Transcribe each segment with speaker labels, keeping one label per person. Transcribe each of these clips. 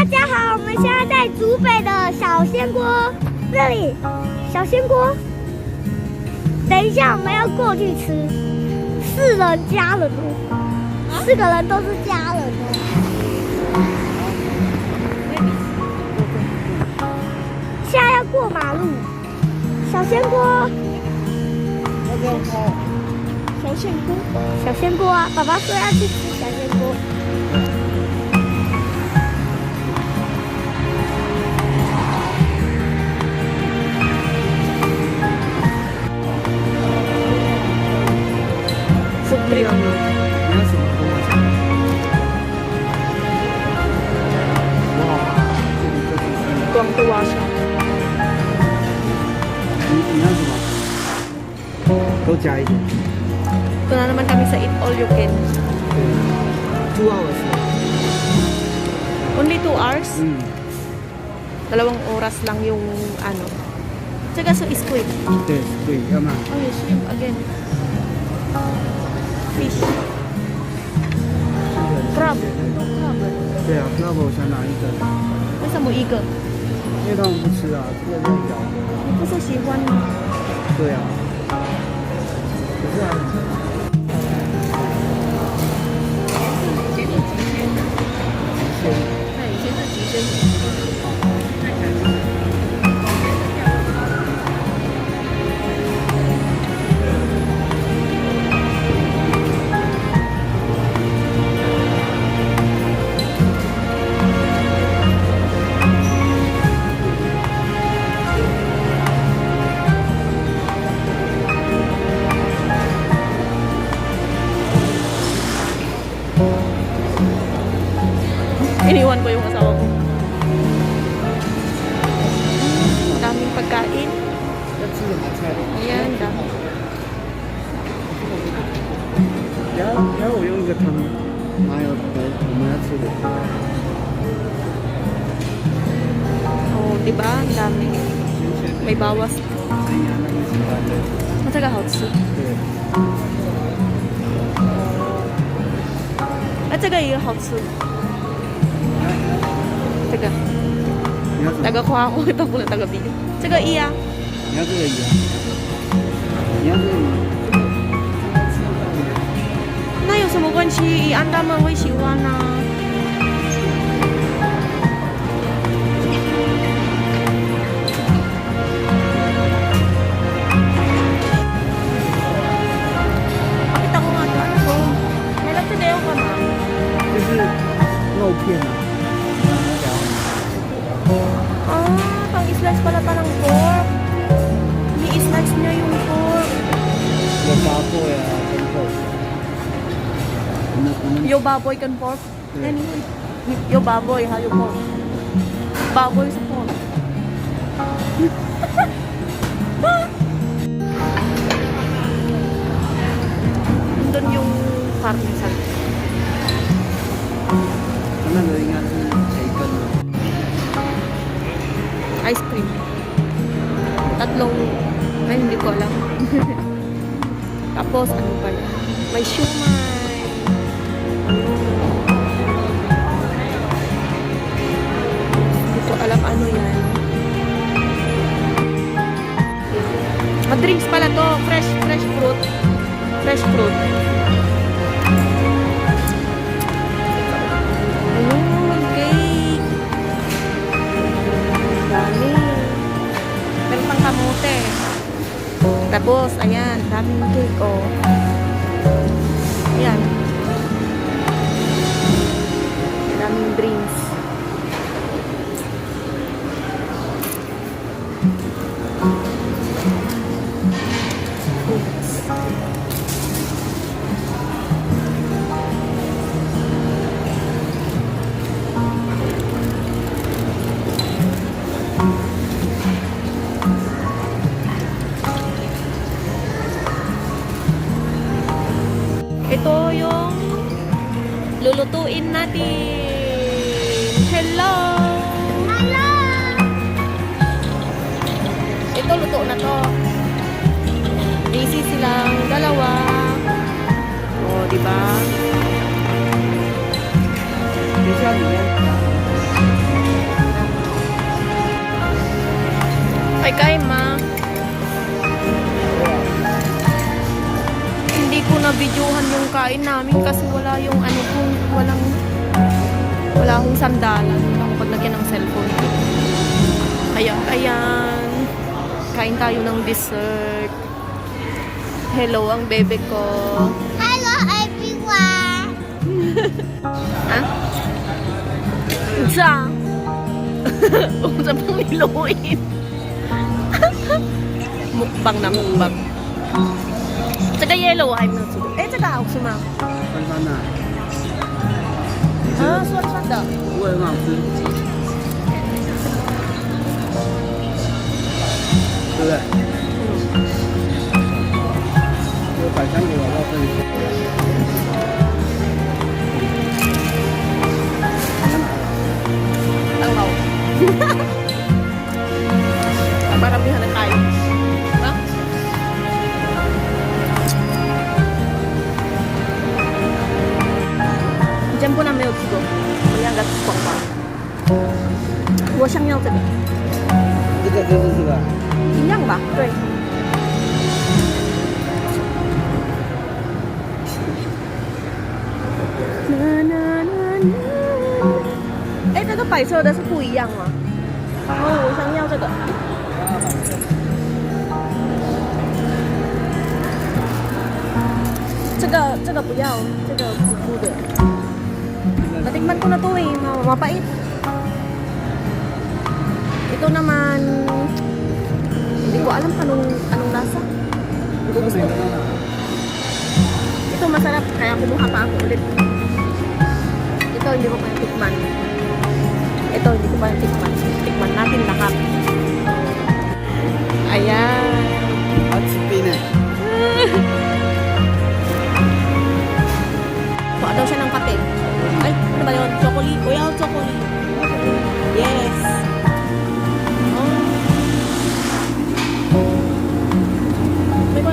Speaker 1: 大家好，我们现在在竹北的小仙锅这里，小仙锅。等一下我们要过去吃，四人家人，四个人都是家人哦。现在要过马路，小仙锅，小仙锅，小仙锅啊！爸爸说要去吃小仙锅。
Speaker 2: 么？
Speaker 3: 都
Speaker 2: 加一点。
Speaker 3: Ito na naman kami sa Eat All You Can.
Speaker 2: 对，two hours。
Speaker 3: Only 2 hours.
Speaker 2: 嗯，
Speaker 3: Dalawang oras lang yung ano. Tsaka so squid.
Speaker 2: 对对，要吗？
Speaker 3: Oh, yes, shrimp again. Fish. Crab. No crab.
Speaker 2: 对啊，那我想拿一个，
Speaker 3: 为什么一个？
Speaker 2: 因为他们不吃啊，这个在咬。
Speaker 3: 你不是喜欢吗？
Speaker 2: 对啊。 Yeah. 还有我我们要吃的。
Speaker 3: Oh, di ba? Ang dami. May bawas.
Speaker 2: 哎呀，那个喜欢的。
Speaker 3: Matsaga hot soup.
Speaker 2: 对，
Speaker 3: At saka yung hot soup. Taga.
Speaker 2: 你要什么？
Speaker 3: Taga kuha ko. Ito po na taga bigay. Taga iya.
Speaker 2: 你要这个鱼啊？你
Speaker 3: Pakita ko nga ito. Ano ko? May lagtadeo ka na.
Speaker 2: 就是肉片啊。
Speaker 3: Ah, pang slice pala pa ng pork. I-slice niya yung pork.
Speaker 2: 有八货呀，跟后。我们我们
Speaker 3: Yo baboy kan pork. Anyway. Yo baboy ha, yo pork. Baboy sa pork. Doon yung
Speaker 2: karne sa Ano na nga sa ikon?
Speaker 3: Ice cream. Tatlong, ay hindi ko alam. Tapos ano pala? May shumai. Kamote. Tapos, ayan, daming cake, oh. Ayan. Daming drinks. natin. Hello!
Speaker 1: Hello!
Speaker 3: Ito, luto na to. Busy silang dalawa. O, oh, di ba?
Speaker 2: Busy ang Ay,
Speaker 3: kay ma. Hindi ko na videohan yung kain namin kasi wala yung ano kung walang wala akong sandalan. Wala akong paglagyan ng cellphone. Kaya, ayan. Kain tayo ng dessert. Hello, ang bebe ko.
Speaker 1: Hello everyone!
Speaker 3: Ha? Unsa? Unsa pang niluin? mukbang na mukbang. Tsaka yellow, I'm not sure. Eh, tsaka ako 吃。
Speaker 2: 嗯，酸酸的。不会很好吃。对不对？我
Speaker 3: 想要这个，
Speaker 2: 这个就是这个，
Speaker 3: 一样吧？对。哎，这个白色的是不一样吗？哦，我想要这个。这个这个不要，这个苦苦的。Natikman ko na to eh, ma- mapait. Ito naman, hindi ko alam anong, anong lasa. Hindi ko gusto. Ito masarap, kaya kumuha pa ako ulit. Ito hindi ko pa yung tikman. Ito hindi ko pa yung tikman. Tikman natin lahat. 초콜릿, 로얄 초콜릿. Yes. Oh. 매번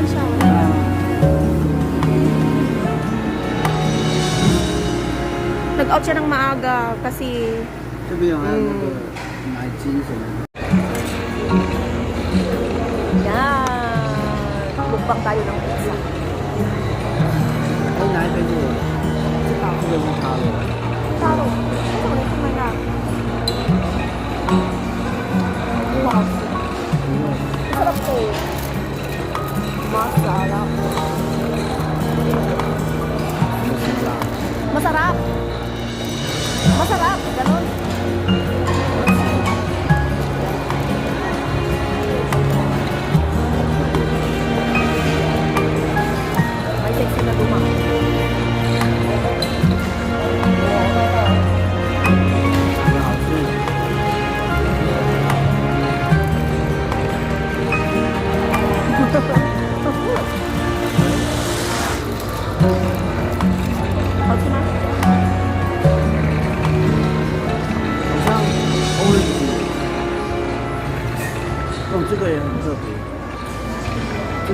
Speaker 3: Nag-out siya ng maaga kasi...
Speaker 2: Sabi yung ano, mm. mga jeans.
Speaker 3: Yan! Mukbang tayo ng pizza.
Speaker 2: Ay, nakipin
Speaker 3: ko. Kasi tao
Speaker 2: ko yung tao. falou.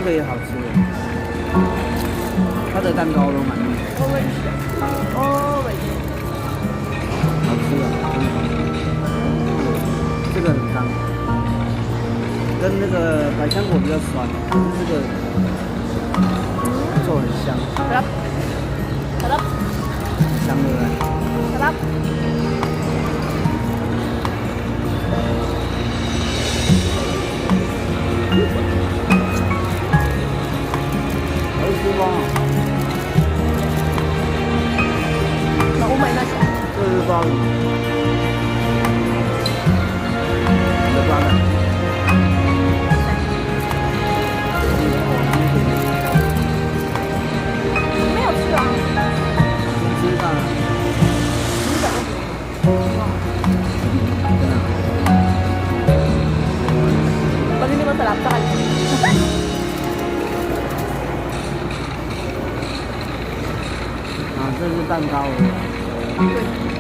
Speaker 2: 这个也好吃。它的蛋糕都蛮厉害
Speaker 3: ，Orange. Orange.
Speaker 2: 好吃的。这个很干，跟那个百香果比较酸，但是这个做很香
Speaker 3: ，Sarap. Sarap.
Speaker 2: 香对不对
Speaker 3: ？Sarap.
Speaker 2: Oh, 鱼包。那
Speaker 3: 我买那些。
Speaker 2: 这是包鱼。你的瓜蛋。
Speaker 3: 没有吃啊。
Speaker 2: 吃
Speaker 3: 啦。你怎
Speaker 2: 么？这是蛋糕。